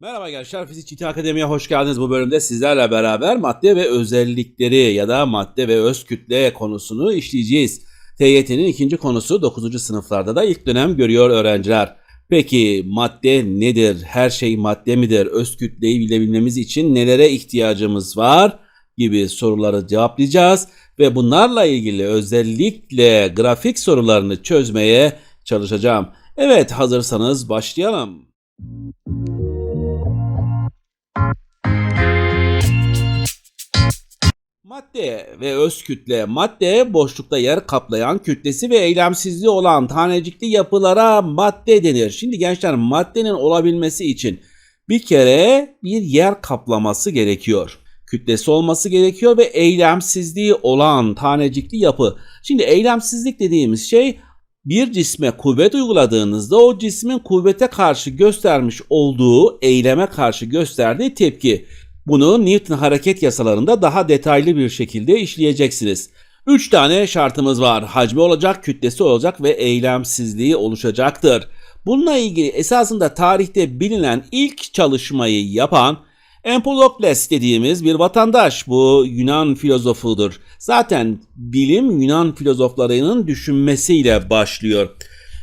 Merhaba gençler, Fizik Çiti Akademi'ye hoş geldiniz. Bu bölümde sizlerle beraber madde ve özellikleri ya da madde ve öz kütle konusunu işleyeceğiz. TYT'nin ikinci konusu 9. sınıflarda da ilk dönem görüyor öğrenciler. Peki madde nedir? Her şey madde midir? Öz kütleyi bilebilmemiz için nelere ihtiyacımız var? gibi soruları cevaplayacağız ve bunlarla ilgili özellikle grafik sorularını çözmeye çalışacağım. Evet hazırsanız başlayalım. Madde ve öz kütle. Madde boşlukta yer kaplayan kütlesi ve eylemsizliği olan tanecikli yapılara madde denir. Şimdi gençler maddenin olabilmesi için bir kere bir yer kaplaması gerekiyor. Kütlesi olması gerekiyor ve eylemsizliği olan tanecikli yapı. Şimdi eylemsizlik dediğimiz şey bir cisme kuvvet uyguladığınızda o cismin kuvvete karşı göstermiş olduğu eyleme karşı gösterdiği tepki. Bunu Newton hareket yasalarında daha detaylı bir şekilde işleyeceksiniz. 3 tane şartımız var. Hacmi olacak, kütlesi olacak ve eylemsizliği oluşacaktır. Bununla ilgili esasında tarihte bilinen ilk çalışmayı yapan Empedokles dediğimiz bir vatandaş bu Yunan filozofudur. Zaten bilim Yunan filozoflarının düşünmesiyle başlıyor.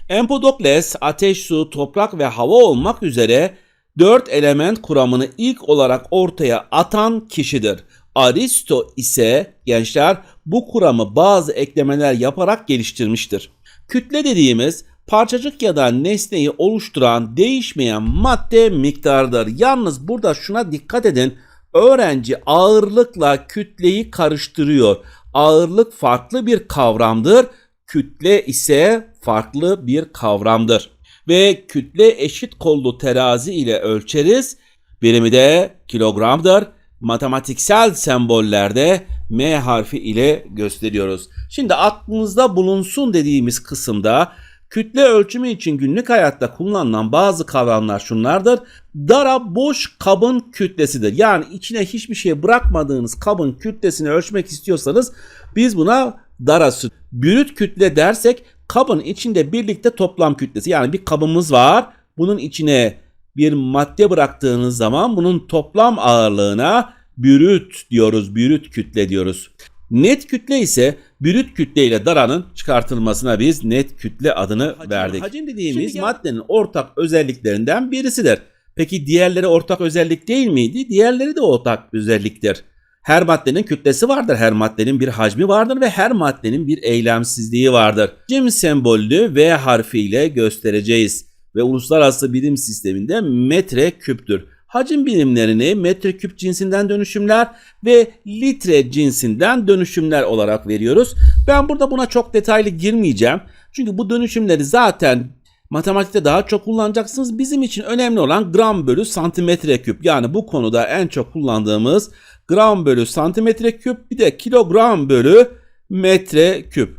Empedokles ateş, su, toprak ve hava olmak üzere dört element kuramını ilk olarak ortaya atan kişidir. Aristo ise gençler bu kuramı bazı eklemeler yaparak geliştirmiştir. Kütle dediğimiz parçacık ya da nesneyi oluşturan değişmeyen madde miktarıdır. Yalnız burada şuna dikkat edin. Öğrenci ağırlıkla kütleyi karıştırıyor. Ağırlık farklı bir kavramdır. Kütle ise farklı bir kavramdır. Ve kütle eşit kollu terazi ile ölçeriz. Birimi de kilogramdır. Matematiksel sembollerde M harfi ile gösteriyoruz. Şimdi aklınızda bulunsun dediğimiz kısımda Kütle ölçümü için günlük hayatta kullanılan bazı kavramlar şunlardır. Dara boş kabın kütlesidir. Yani içine hiçbir şey bırakmadığınız kabın kütlesini ölçmek istiyorsanız biz buna darası. Bürüt kütle dersek kabın içinde birlikte toplam kütlesi. Yani bir kabımız var. Bunun içine bir madde bıraktığınız zaman bunun toplam ağırlığına bürüt diyoruz. Bürüt kütle diyoruz. Net kütle ise brüt kütle ile daranın çıkartılmasına biz net kütle adını hacim, verdik. Hacim dediğimiz Şimdi maddenin ortak özelliklerinden birisidir. Peki diğerleri ortak özellik değil miydi? Diğerleri de ortak özelliktir. Her maddenin kütlesi vardır, her maddenin bir hacmi vardır ve her maddenin bir eylemsizliği vardır. Hacim sembolünü V harfiyle göstereceğiz ve uluslararası bilim sisteminde metre küptür hacim birimlerini metreküp cinsinden dönüşümler ve litre cinsinden dönüşümler olarak veriyoruz. Ben burada buna çok detaylı girmeyeceğim. Çünkü bu dönüşümleri zaten matematikte daha çok kullanacaksınız. Bizim için önemli olan gram bölü santimetre küp. Yani bu konuda en çok kullandığımız gram bölü santimetre küp bir de kilogram bölü metre küp.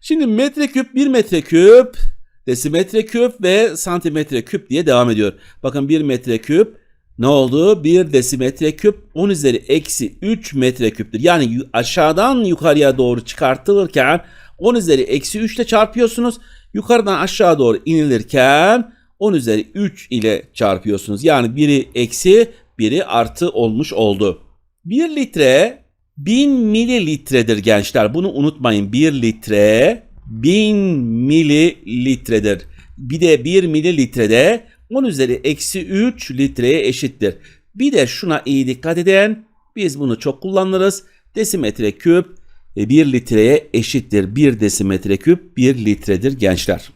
Şimdi metre küp 1 metre küp desimetre küp ve santimetre küp diye devam ediyor. Bakın 1 metre küp ne oldu? 1 desimetre küp 10 üzeri eksi 3 metre küptür. Yani aşağıdan yukarıya doğru çıkartılırken 10 üzeri eksi 3 ile çarpıyorsunuz. Yukarıdan aşağı doğru inilirken 10 üzeri 3 ile çarpıyorsunuz. Yani biri eksi biri artı olmuş oldu. 1 litre 1000 mililitredir gençler. Bunu unutmayın. 1 litre 1000 mililitredir. Bir de 1 mililitrede 10 üzeri eksi 3 litreye eşittir. Bir de şuna iyi dikkat edin. Biz bunu çok kullanırız. Desimetre küp 1 e, litreye eşittir. 1 desimetre küp 1 litredir gençler.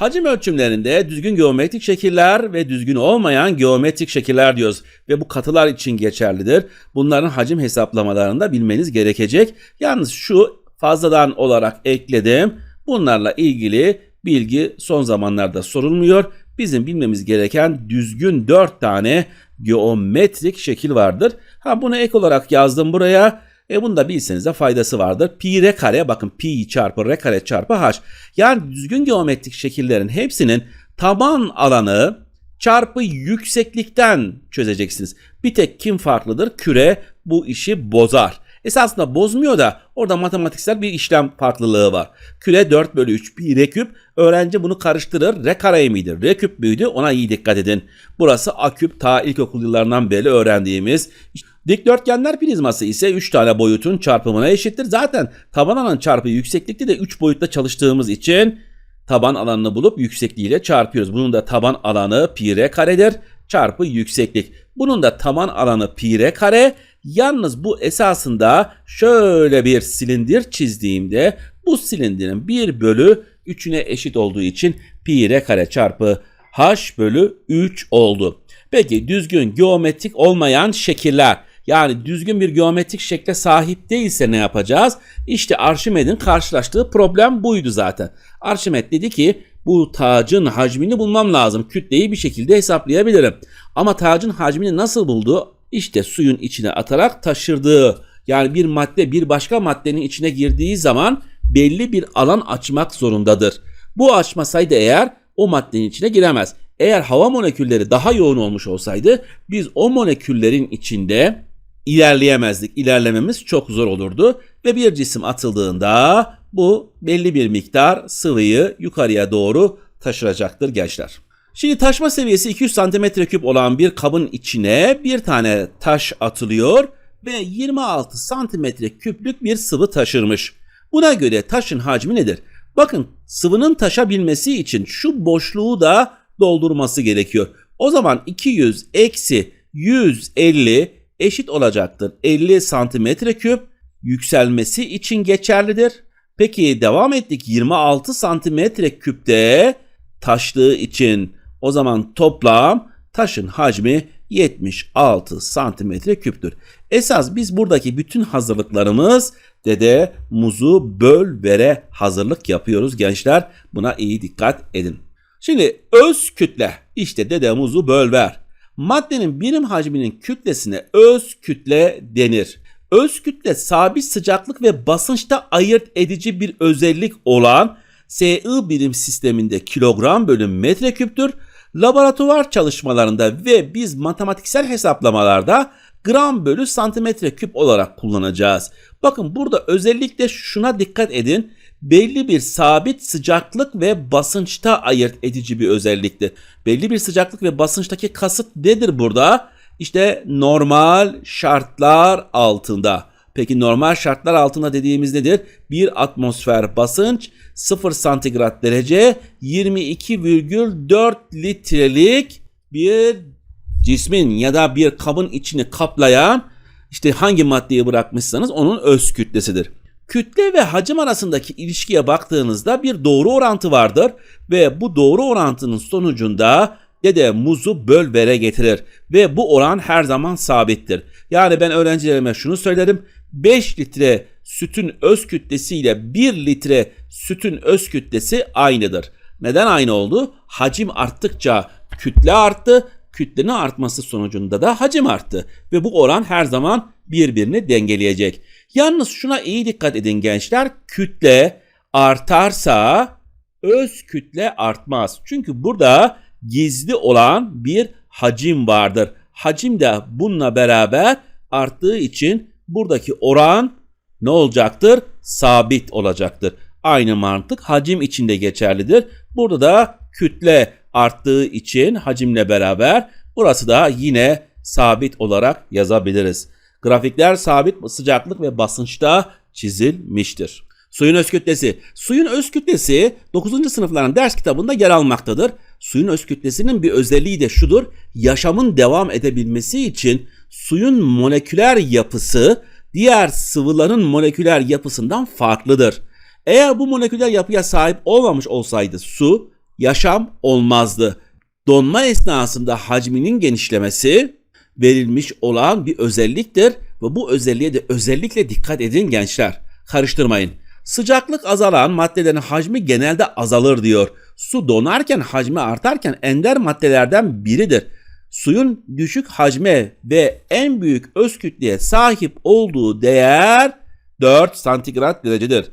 Hacim ölçümlerinde düzgün geometrik şekiller ve düzgün olmayan geometrik şekiller diyoruz ve bu katılar için geçerlidir. Bunların hacim hesaplamalarını da bilmeniz gerekecek. Yalnız şu fazladan olarak ekledim. Bunlarla ilgili bilgi son zamanlarda sorulmuyor bizim bilmemiz gereken düzgün 4 tane geometrik şekil vardır. Ha bunu ek olarak yazdım buraya. E bunu da bilseniz de faydası vardır. Pi r kare bakın pi çarpı r kare çarpı h. Yani düzgün geometrik şekillerin hepsinin taban alanı çarpı yükseklikten çözeceksiniz. Bir tek kim farklıdır? Küre bu işi bozar. Esasında bozmuyor da orada matematiksel bir işlem farklılığı var. Küre 4 bölü 3 pi r küp. Öğrenci bunu karıştırır. R kare midir? R küp müydü? Ona iyi dikkat edin. Burası a küp ta ilkokul yıllarından beri öğrendiğimiz. Dikdörtgenler prizması ise 3 tane boyutun çarpımına eşittir. Zaten taban alan çarpı yükseklikte de 3 boyutta çalıştığımız için taban alanını bulup yüksekliğiyle çarpıyoruz. Bunun da taban alanı pi r karedir çarpı yükseklik. Bunun da taban alanı pi r kare. Yalnız bu esasında şöyle bir silindir çizdiğimde bu silindirin 1 bölü 3'üne eşit olduğu için pi r kare çarpı h bölü 3 oldu. Peki düzgün geometrik olmayan şekiller yani düzgün bir geometrik şekle sahip değilse ne yapacağız? İşte Arşimed'in karşılaştığı problem buydu zaten. Arşimed dedi ki bu tacın hacmini bulmam lazım. Kütleyi bir şekilde hesaplayabilirim. Ama tacın hacmini nasıl buldu? İşte suyun içine atarak taşırdığı. Yani bir madde bir başka maddenin içine girdiği zaman belli bir alan açmak zorundadır. Bu açmasaydı eğer o maddenin içine giremez. Eğer hava molekülleri daha yoğun olmuş olsaydı biz o moleküllerin içinde ilerleyemezdik. İlerlememiz çok zor olurdu ve bir cisim atıldığında bu belli bir miktar sıvıyı yukarıya doğru taşıracaktır gençler. Şimdi taşma seviyesi 200 cm küp olan bir kabın içine bir tane taş atılıyor ve 26 cm küplük bir sıvı taşırmış. Buna göre taşın hacmi nedir? Bakın sıvının taşabilmesi için şu boşluğu da doldurması gerekiyor. O zaman 200 eksi 150 eşit olacaktır. 50 santimetre küp yükselmesi için geçerlidir. Peki devam ettik 26 santimetre küpte taştığı için o zaman toplam taşın hacmi 76 santimetre küptür. Esas biz buradaki bütün hazırlıklarımız dede muzu böl vere hazırlık yapıyoruz gençler. Buna iyi dikkat edin. Şimdi öz kütle işte dede muzu böl ver. Maddenin birim hacminin kütlesine öz kütle denir. Öz kütle sabit sıcaklık ve basınçta ayırt edici bir özellik olan SI birim sisteminde kilogram bölü metreküptür. Laboratuvar çalışmalarında ve biz matematiksel hesaplamalarda gram bölü santimetre küp olarak kullanacağız. Bakın burada özellikle şuna dikkat edin. Belli bir sabit sıcaklık ve basınçta ayırt edici bir özelliktir. Belli bir sıcaklık ve basınçtaki kasıt nedir burada? İşte normal şartlar altında. Peki normal şartlar altında dediğimiz nedir? Bir atmosfer basınç 0 santigrat derece 22,4 litrelik bir cismin ya da bir kabın içini kaplayan işte hangi maddeyi bırakmışsanız onun öz kütlesidir. Kütle ve hacim arasındaki ilişkiye baktığınızda bir doğru orantı vardır ve bu doğru orantının sonucunda dede muzu böl vere getirir ve bu oran her zaman sabittir. Yani ben öğrencilerime şunu söylerim. 5 litre sütün öz kütlesi ile 1 litre sütün öz kütlesi aynıdır. Neden aynı oldu? Hacim arttıkça kütle arttı. Kütlenin artması sonucunda da hacim arttı. Ve bu oran her zaman birbirini dengeleyecek. Yalnız şuna iyi dikkat edin gençler. Kütle artarsa öz kütle artmaz. Çünkü burada gizli olan bir hacim vardır. Hacim de bununla beraber arttığı için buradaki oran ne olacaktır? Sabit olacaktır. Aynı mantık hacim içinde geçerlidir. Burada da kütle arttığı için hacimle beraber burası da yine sabit olarak yazabiliriz. Grafikler sabit sıcaklık ve basınçta çizilmiştir. Suyun öz kütlesi. Suyun öz kütlesi 9. sınıfların ders kitabında yer almaktadır. Suyun öz kütlesinin bir özelliği de şudur. Yaşamın devam edebilmesi için suyun moleküler yapısı diğer sıvıların moleküler yapısından farklıdır. Eğer bu moleküler yapıya sahip olmamış olsaydı su yaşam olmazdı. Donma esnasında hacminin genişlemesi verilmiş olan bir özelliktir ve bu özelliğe de özellikle dikkat edin gençler. Karıştırmayın. Sıcaklık azalan maddelerin hacmi genelde azalır diyor. Su donarken hacmi artarken ender maddelerden biridir. Suyun düşük hacme ve en büyük öz kütleye sahip olduğu değer 4 santigrat derecedir.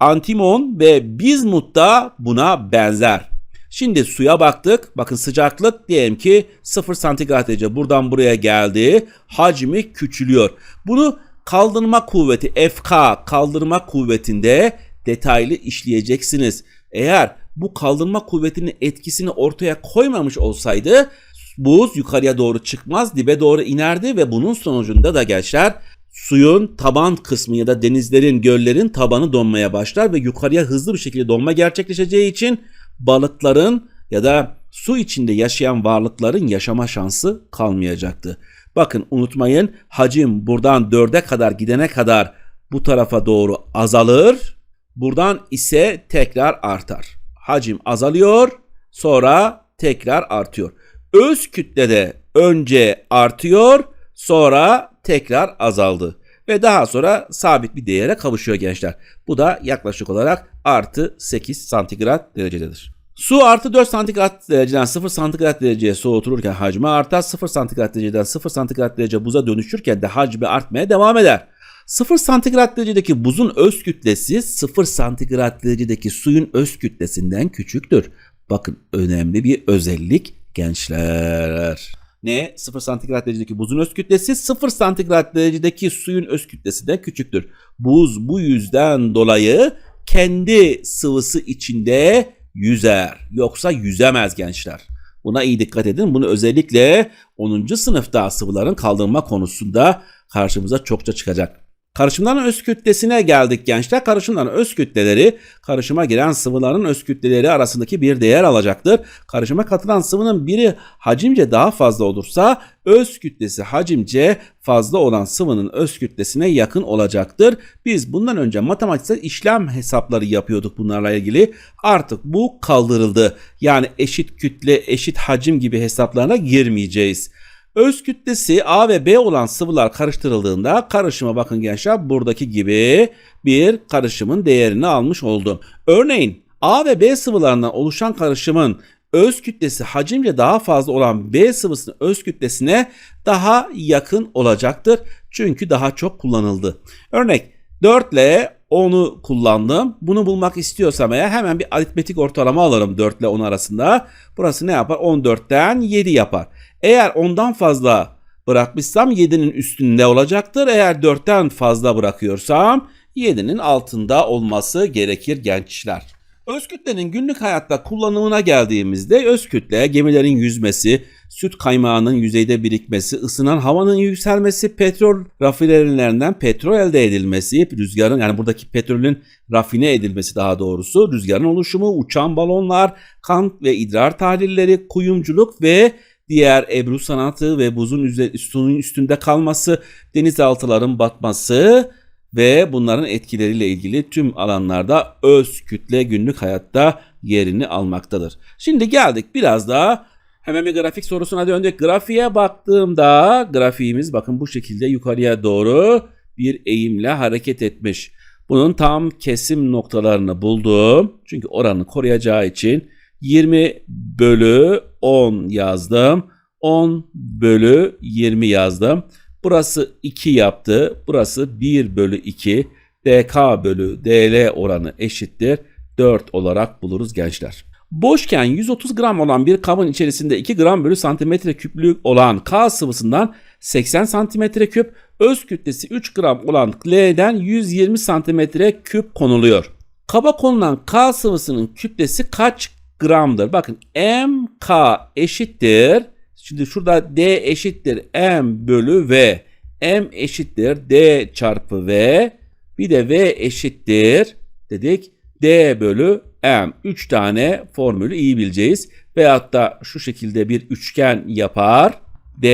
Antimon ve bizmut da buna benzer. Şimdi suya baktık. Bakın sıcaklık diyelim ki 0 santigrat derece buradan buraya geldi. Hacmi küçülüyor. Bunu kaldırma kuvveti FK kaldırma kuvvetinde detaylı işleyeceksiniz. Eğer bu kaldırma kuvvetinin etkisini ortaya koymamış olsaydı buz yukarıya doğru çıkmaz dibe doğru inerdi ve bunun sonucunda da gençler suyun taban kısmı ya da denizlerin, göllerin tabanı donmaya başlar ve yukarıya hızlı bir şekilde donma gerçekleşeceği için balıkların ya da su içinde yaşayan varlıkların yaşama şansı kalmayacaktı. Bakın unutmayın hacim buradan 4'e kadar gidene kadar bu tarafa doğru azalır. Buradan ise tekrar artar. Hacim azalıyor sonra tekrar artıyor. Öz kütlede önce artıyor sonra tekrar azaldı. Ve daha sonra sabit bir değere kavuşuyor gençler. Bu da yaklaşık olarak artı 8 santigrat derecededir. Su artı 4 santigrat dereceden 0 santigrat dereceye soğutulurken hacmi artar. 0 santigrat dereceden 0 santigrat derece buza dönüşürken de hacmi artmaya devam eder. 0 santigrat derecedeki buzun öz kütlesi 0 santigrat derecedeki suyun öz kütlesinden küçüktür. Bakın önemli bir özellik gençler. Ne? 0 santigrat derecedeki buzun öz kütlesi 0 santigrat derecedeki suyun öz kütlesinden küçüktür. Buz bu yüzden dolayı kendi sıvısı içinde yüzer. Yoksa yüzemez gençler. Buna iyi dikkat edin. Bunu özellikle 10. sınıfta sıvıların kaldırma konusunda karşımıza çokça çıkacak. Karışımların öz kütlesine geldik gençler. Karışımların öz kütleleri karışıma giren sıvıların öz kütleleri arasındaki bir değer alacaktır. Karışıma katılan sıvının biri hacimce daha fazla olursa öz kütlesi hacimce fazla olan sıvının öz kütlesine yakın olacaktır. Biz bundan önce matematiksel işlem hesapları yapıyorduk bunlarla ilgili. Artık bu kaldırıldı. Yani eşit kütle, eşit hacim gibi hesaplarına girmeyeceğiz. Öz kütlesi A ve B olan sıvılar karıştırıldığında karışıma bakın gençler buradaki gibi bir karışımın değerini almış oldum. Örneğin A ve B sıvılarından oluşan karışımın öz kütlesi hacimle daha fazla olan B sıvısının öz kütlesine daha yakın olacaktır. Çünkü daha çok kullanıldı. Örnek 4 ile 10'u kullandım. Bunu bulmak istiyorsam eğer hemen bir aritmetik ortalama alırım 4 ile 10 arasında. Burası ne yapar? 14'ten 7 yapar. Eğer ondan fazla bırakmışsam 7'nin üstünde olacaktır. Eğer 4'ten fazla bırakıyorsam 7'nin altında olması gerekir gençler. Öz kütlenin günlük hayatta kullanımına geldiğimizde öz kütle gemilerin yüzmesi, süt kaymağının yüzeyde birikmesi, ısınan havanın yükselmesi, petrol rafinerilerinden petrol elde edilmesi, rüzgarın yani buradaki petrolün rafine edilmesi daha doğrusu, rüzgarın oluşumu, uçan balonlar, kan ve idrar tahlilleri, kuyumculuk ve diğer ebru sanatı ve buzun üstünün üstünde kalması, denizaltıların batması ve bunların etkileriyle ilgili tüm alanlarda öz kütle günlük hayatta yerini almaktadır. Şimdi geldik biraz daha hemen bir grafik sorusuna döndük. Grafiğe baktığımda grafiğimiz bakın bu şekilde yukarıya doğru bir eğimle hareket etmiş. Bunun tam kesim noktalarını buldum. Çünkü oranı koruyacağı için 20 bölü 10 yazdım. 10 bölü 20 yazdım. Burası 2 yaptı. Burası 1 bölü 2. dk bölü dl oranı eşittir. 4 olarak buluruz gençler. Boşken 130 gram olan bir kabın içerisinde 2 gram bölü santimetre küplük olan K sıvısından 80 santimetre küp, öz kütlesi 3 gram olan L'den 120 santimetre küp konuluyor. Kaba konulan K sıvısının kütlesi kaç gramdır? Bakın MK eşittir. Şimdi şurada D eşittir M bölü V. M eşittir D çarpı V. Bir de V eşittir dedik. D bölü M. 3 tane formülü iyi bileceğiz. Veyahut da şu şekilde bir üçgen yapar. D,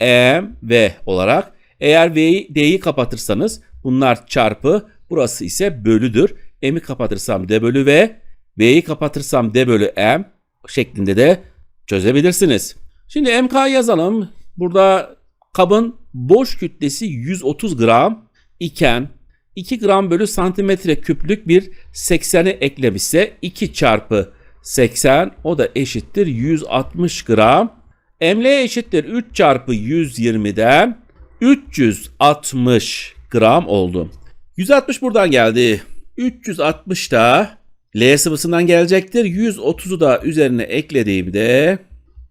M, V olarak. Eğer V'yi D'yi kapatırsanız bunlar çarpı burası ise bölüdür. M'i kapatırsam D bölü V. V'yi kapatırsam D bölü M şeklinde de çözebilirsiniz. Şimdi MK yazalım. Burada kabın boş kütlesi 130 gram iken 2 gram bölü santimetre küplük bir 80'i eklemişse 2 çarpı 80 o da eşittir 160 gram. ML eşittir 3 çarpı 120'den 360 gram oldu. 160 buradan geldi. 360 da L sıvısından gelecektir. 130'u da üzerine eklediğimde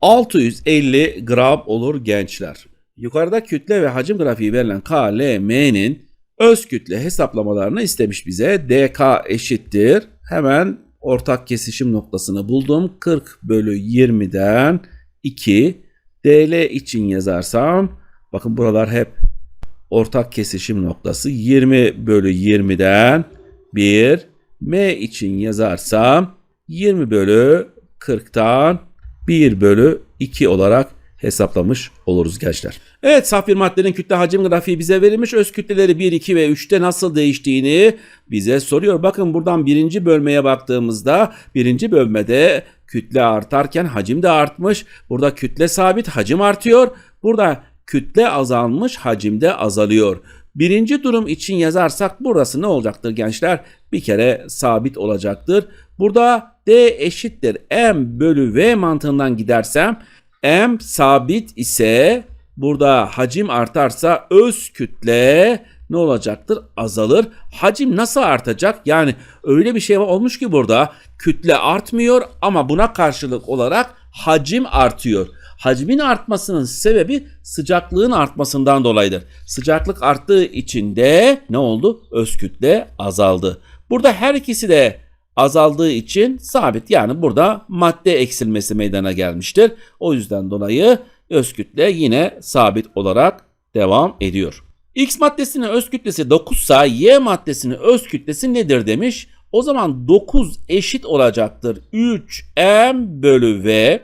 650 gram olur gençler. yukarıda kütle ve hacim grafiği verilen KLM'nin öz kütle hesaplamalarını istemiş bize. DK eşittir. Hemen ortak kesişim noktasını buldum. 40 bölü 20'den 2 DL için yazarsam bakın buralar hep ortak kesişim noktası 20 bölü 20'den 1 M için yazarsam 20 bölü 40'tan 1 bölü 2 olarak hesaplamış oluruz gençler. Evet saf bir maddenin kütle hacim grafiği bize verilmiş. Öz kütleleri 1, 2 ve 3'te nasıl değiştiğini bize soruyor. Bakın buradan birinci bölmeye baktığımızda birinci bölmede kütle artarken hacim de artmış. Burada kütle sabit hacim artıyor. Burada kütle azalmış hacim de azalıyor. Birinci durum için yazarsak burası ne olacaktır gençler? Bir kere sabit olacaktır. Burada D eşittir M bölü V mantığından gidersem M sabit ise burada hacim artarsa öz kütle ne olacaktır? Azalır. Hacim nasıl artacak? Yani öyle bir şey olmuş ki burada kütle artmıyor ama buna karşılık olarak hacim artıyor. Hacmin artmasının sebebi sıcaklığın artmasından dolayıdır. Sıcaklık arttığı için de ne oldu? Öz kütle azaldı. Burada her ikisi de azaldığı için sabit. Yani burada madde eksilmesi meydana gelmiştir. O yüzden dolayı öz kütle yine sabit olarak devam ediyor. X maddesinin öz kütlesi 9 ise Y maddesinin öz kütlesi nedir demiş. O zaman 9 eşit olacaktır. 3M bölü V.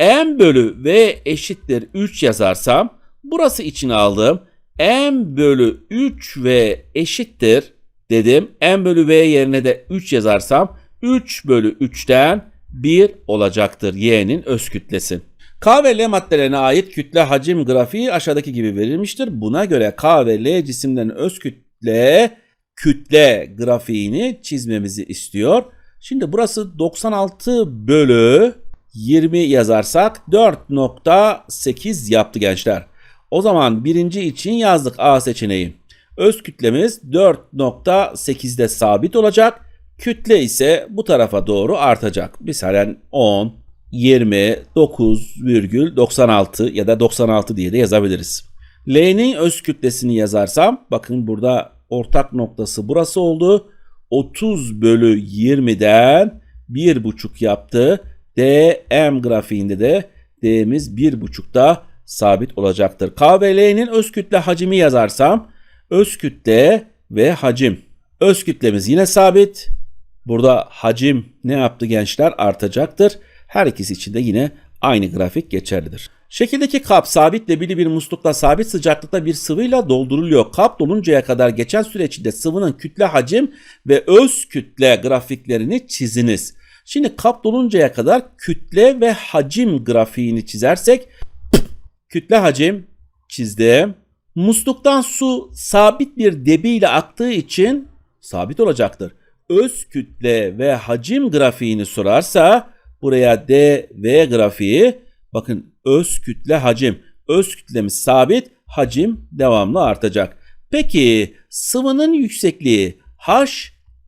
M bölü V eşittir 3 yazarsam burası için aldım. M bölü 3V eşittir dedim. M bölü V yerine de 3 yazarsam 3 bölü 3'ten 1 olacaktır Y'nin öz kütlesi. K ve L maddelerine ait kütle hacim grafiği aşağıdaki gibi verilmiştir. Buna göre K ve L cisimlerin öz kütle kütle grafiğini çizmemizi istiyor. Şimdi burası 96 bölü 20 yazarsak 4.8 yaptı gençler. O zaman birinci için yazdık A seçeneği. Öz kütlemiz 4.8'de sabit olacak. Kütle ise bu tarafa doğru artacak. Misalen 10, 20, 9,96 ya da 96 diye de yazabiliriz. L'nin öz kütlesini yazarsam bakın burada ortak noktası burası oldu. 30 bölü 20'den 1,5 yaptı. DM grafiğinde de D'miz 1,5'da sabit olacaktır. K ve L'nin öz kütle hacmi yazarsam öz kütle ve hacim. Öz kütlemiz yine sabit. Burada hacim ne yaptı gençler? Artacaktır. Her ikisi için de yine aynı grafik geçerlidir. Şekildeki kap sabit debili bir muslukla sabit sıcaklıkta bir sıvıyla dolduruluyor. Kap doluncaya kadar geçen süre içinde sıvının kütle hacim ve öz kütle grafiklerini çiziniz. Şimdi kap doluncaya kadar kütle ve hacim grafiğini çizersek kütle hacim çizdim. Musluktan su sabit bir debiyle aktığı için sabit olacaktır. Öz kütle ve hacim grafiğini sorarsa buraya D V grafiği bakın öz kütle hacim. Öz kütlemiz sabit, hacim devamlı artacak. Peki sıvının yüksekliği H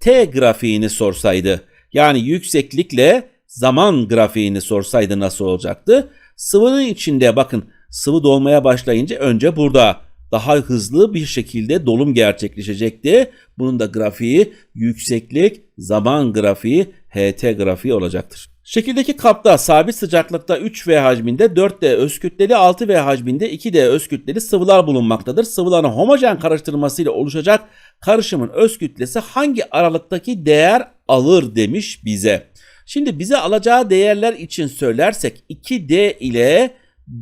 T grafiğini sorsaydı yani yükseklikle zaman grafiğini sorsaydı nasıl olacaktı? Sıvının içinde bakın sıvı dolmaya başlayınca önce burada daha hızlı bir şekilde dolum gerçekleşecekti. Bunun da grafiği yükseklik zaman grafiği HT grafiği olacaktır. Şekildeki kapta sabit sıcaklıkta 3V hacminde 4D öz kütleli 6V hacminde 2D öz kütleli sıvılar bulunmaktadır. Sıvıların homojen karıştırmasıyla oluşacak karışımın öz kütlesi hangi aralıktaki değer alır demiş bize. Şimdi bize alacağı değerler için söylersek 2D ile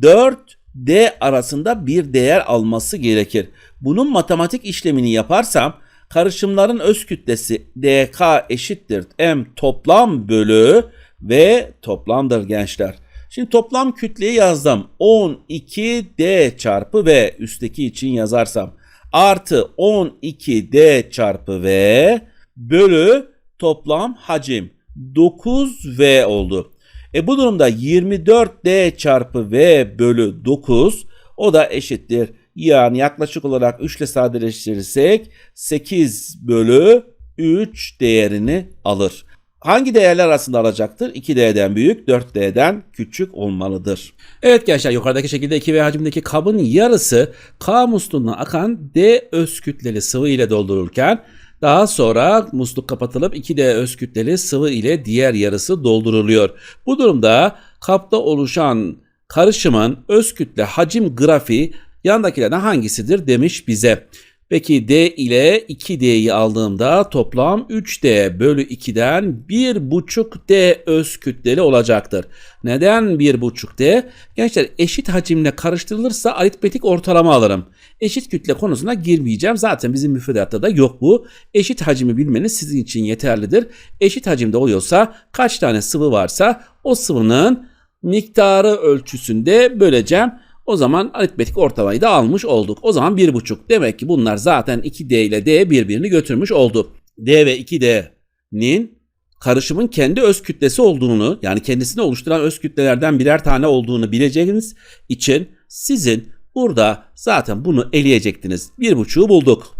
4D arasında bir değer alması gerekir. Bunun matematik işlemini yaparsam karışımların öz kütlesi dk eşittir m toplam bölü ve toplamdır gençler. Şimdi toplam kütleyi yazdım. 12D çarpı V üstteki için yazarsam artı 12D çarpı V bölü toplam hacim 9V oldu. E bu durumda 24D çarpı V bölü 9 o da eşittir. Yani yaklaşık olarak 3 ile sadeleştirirsek 8 bölü 3 değerini alır. Hangi değerler arasında alacaktır? 2D'den büyük, 4D'den küçük olmalıdır. Evet gençler yukarıdaki şekilde 2V hacimdeki kabın yarısı K musluğundan akan D öz kütleli sıvı ile doldurulurken daha sonra musluk kapatılıp 2D öz kütleli sıvı ile diğer yarısı dolduruluyor. Bu durumda kapta oluşan karışımın öz kütle hacim grafiği yandakilerden hangisidir demiş bize. Peki D ile 2D'yi aldığımda toplam 3D bölü 2'den 1,5D öz kütleli olacaktır. Neden 1,5D? Gençler eşit hacimle karıştırılırsa aritmetik ortalama alırım. Eşit kütle konusuna girmeyeceğim. Zaten bizim müfredatta da yok bu. Eşit hacmi bilmeniz sizin için yeterlidir. Eşit hacimde oluyorsa kaç tane sıvı varsa o sıvının miktarı ölçüsünde böleceğim. O zaman aritmetik ortalamayı da almış olduk. O zaman 1,5. Demek ki bunlar zaten 2D ile D birbirini götürmüş oldu. D ve 2D'nin karışımın kendi öz kütlesi olduğunu yani kendisini oluşturan öz kütlelerden birer tane olduğunu bileceğiniz için sizin burada zaten bunu eleyecektiniz. 1,5'u bulduk.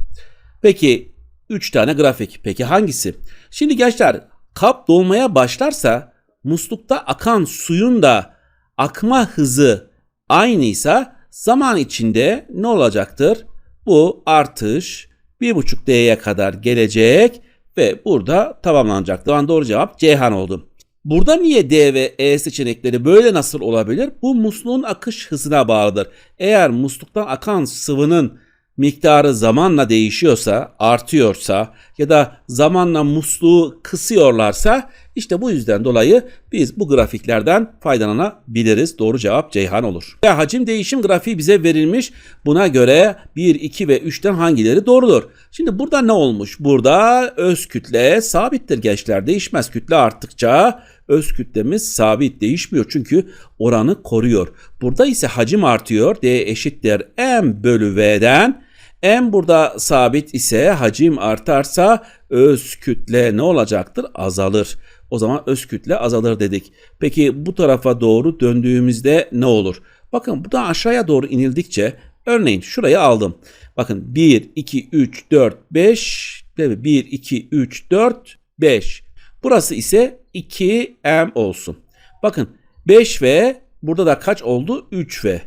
Peki 3 tane grafik. Peki hangisi? Şimdi gençler kap dolmaya başlarsa muslukta akan suyun da akma hızı aynıysa zaman içinde ne olacaktır? Bu artış 1.5D'ye kadar gelecek ve burada tamamlanacaktır. Yani doğru cevap Ceyhan oldu. Burada niye D ve E seçenekleri böyle nasıl olabilir? Bu musluğun akış hızına bağlıdır. Eğer musluktan akan sıvının miktarı zamanla değişiyorsa, artıyorsa ya da zamanla musluğu kısıyorlarsa işte bu yüzden dolayı biz bu grafiklerden faydalanabiliriz. Doğru cevap Ceyhan olur. Ve hacim değişim grafiği bize verilmiş. Buna göre 1, 2 ve 3'ten hangileri doğrudur? Şimdi burada ne olmuş? Burada öz kütle sabittir gençler. Değişmez kütle arttıkça öz kütlemiz sabit değişmiyor çünkü oranı koruyor. Burada ise hacim artıyor. D eşittir M bölü V'den. M burada sabit ise hacim artarsa öz kütle ne olacaktır? Azalır. O zaman öz kütle azalır dedik. Peki bu tarafa doğru döndüğümüzde ne olur? Bakın buradan aşağıya doğru inildikçe örneğin şurayı aldım. Bakın 1, 2, 3, 4, 5 1, 2, 3, 4, 5. Burası ise 2M olsun. Bakın 5V burada da kaç oldu? 3V.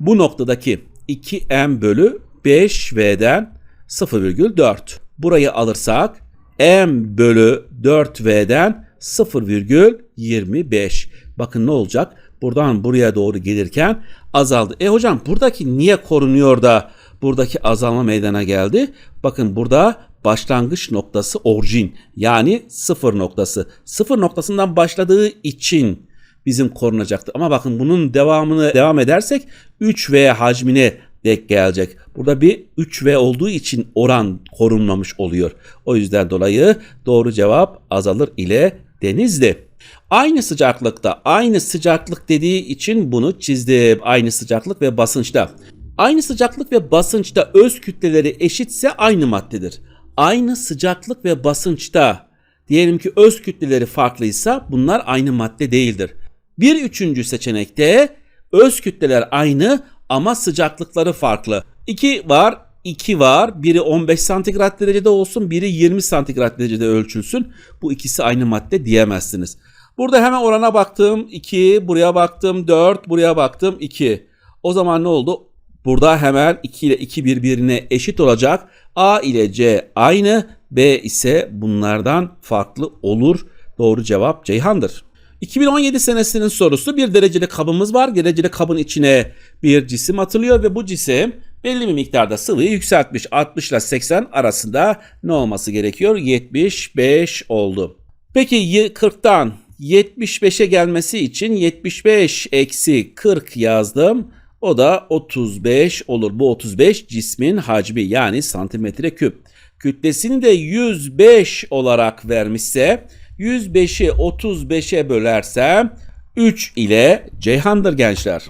Bu noktadaki 2M bölü 5V'den 0,4. Burayı alırsak M bölü 4V'den 0,25. Bakın ne olacak? Buradan buraya doğru gelirken azaldı. E hocam buradaki niye korunuyor da buradaki azalma meydana geldi? Bakın burada başlangıç noktası orijin yani sıfır noktası. Sıfır noktasından başladığı için bizim korunacaktı. Ama bakın bunun devamını devam edersek 3V hacmine denk gelecek. Burada bir 3V olduğu için oran korunmamış oluyor. O yüzden dolayı doğru cevap azalır ile denizli. Aynı sıcaklıkta, aynı sıcaklık dediği için bunu çizdim. Aynı sıcaklık ve basınçta. Aynı sıcaklık ve basınçta öz kütleleri eşitse aynı maddedir. Aynı sıcaklık ve basınçta diyelim ki öz kütleleri farklıysa bunlar aynı madde değildir. Bir üçüncü seçenekte öz kütleler aynı ama sıcaklıkları farklı. 2 var, 2 var. Biri 15 santigrat derecede olsun, biri 20 santigrat derecede ölçülsün. Bu ikisi aynı madde diyemezsiniz. Burada hemen orana baktım 2, buraya baktım 4, buraya baktım 2. O zaman ne oldu? Burada hemen 2 ile 2 birbirine eşit olacak. A ile C aynı, B ise bunlardan farklı olur. Doğru cevap Ceyhan'dır. 2017 senesinin sorusu bir dereceli kabımız var. Dereceli kabın içine bir cisim atılıyor ve bu cisim belli bir miktarda sıvıyı yükseltmiş. 60 ile 80 arasında ne olması gerekiyor? 75 oldu. Peki 40'tan 75'e gelmesi için 75 eksi 40 yazdım. O da 35 olur. Bu 35 cismin hacmi yani santimetre küp. Kütlesini de 105 olarak vermişse 105'i 35'e bölersem 3 ile Ceyhan'dır gençler.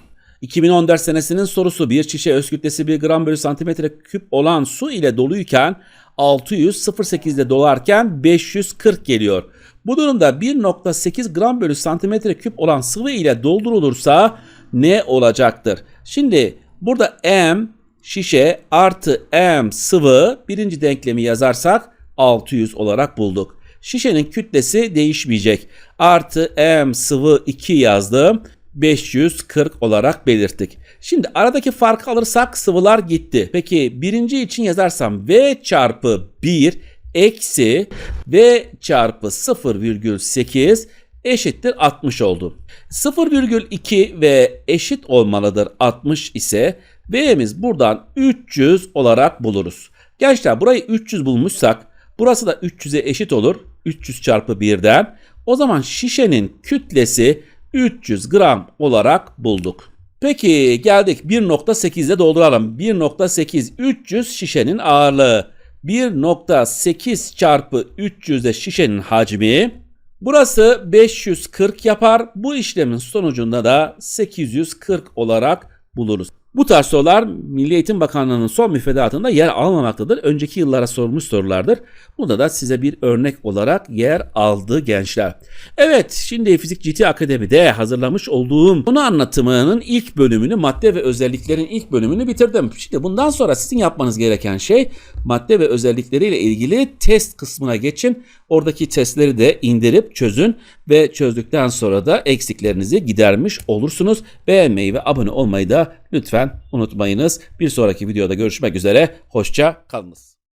2014 senesinin sorusu bir şişe öz kütlesi 1 gram bölü santimetre küp olan su ile doluyken 600 0.8'de dolarken 540 geliyor. Bu durumda 1.8 gram bölü santimetre küp olan sıvı ile doldurulursa ne olacaktır? Şimdi burada M şişe artı M sıvı birinci denklemi yazarsak 600 olarak bulduk. Şişenin kütlesi değişmeyecek. Artı M sıvı 2 yazdım. 540 olarak belirttik. Şimdi aradaki farkı alırsak sıvılar gitti. Peki birinci için yazarsam V çarpı 1 eksi V çarpı 0,8 eşittir 60 oldu. 0,2 ve eşit olmalıdır 60 ise V'miz buradan 300 olarak buluruz. Gençler burayı 300 bulmuşsak burası da 300'e eşit olur. 300 çarpı 1'den. O zaman şişenin kütlesi 300 gram olarak bulduk. Peki geldik 1.8'de dolduralım. 1.8 300 şişenin ağırlığı. 1.8 çarpı 300 de şişenin hacmi. Burası 540 yapar. Bu işlemin sonucunda da 840 olarak buluruz. Bu tarz sorular Milli Eğitim Bakanlığı'nın son müfredatında yer almamaktadır. Önceki yıllara sorulmuş sorulardır. Burada da size bir örnek olarak yer aldı gençler. Evet şimdi Fizik GT Akademi'de hazırlamış olduğum konu anlatımının ilk bölümünü madde ve özelliklerin ilk bölümünü bitirdim. Şimdi bundan sonra sizin yapmanız gereken şey madde ve özellikleriyle ilgili test kısmına geçin. Oradaki testleri de indirip çözün ve çözdükten sonra da eksiklerinizi gidermiş olursunuz. Beğenmeyi ve abone olmayı da lütfen unutmayınız. Bir sonraki videoda görüşmek üzere. Hoşça kalınız.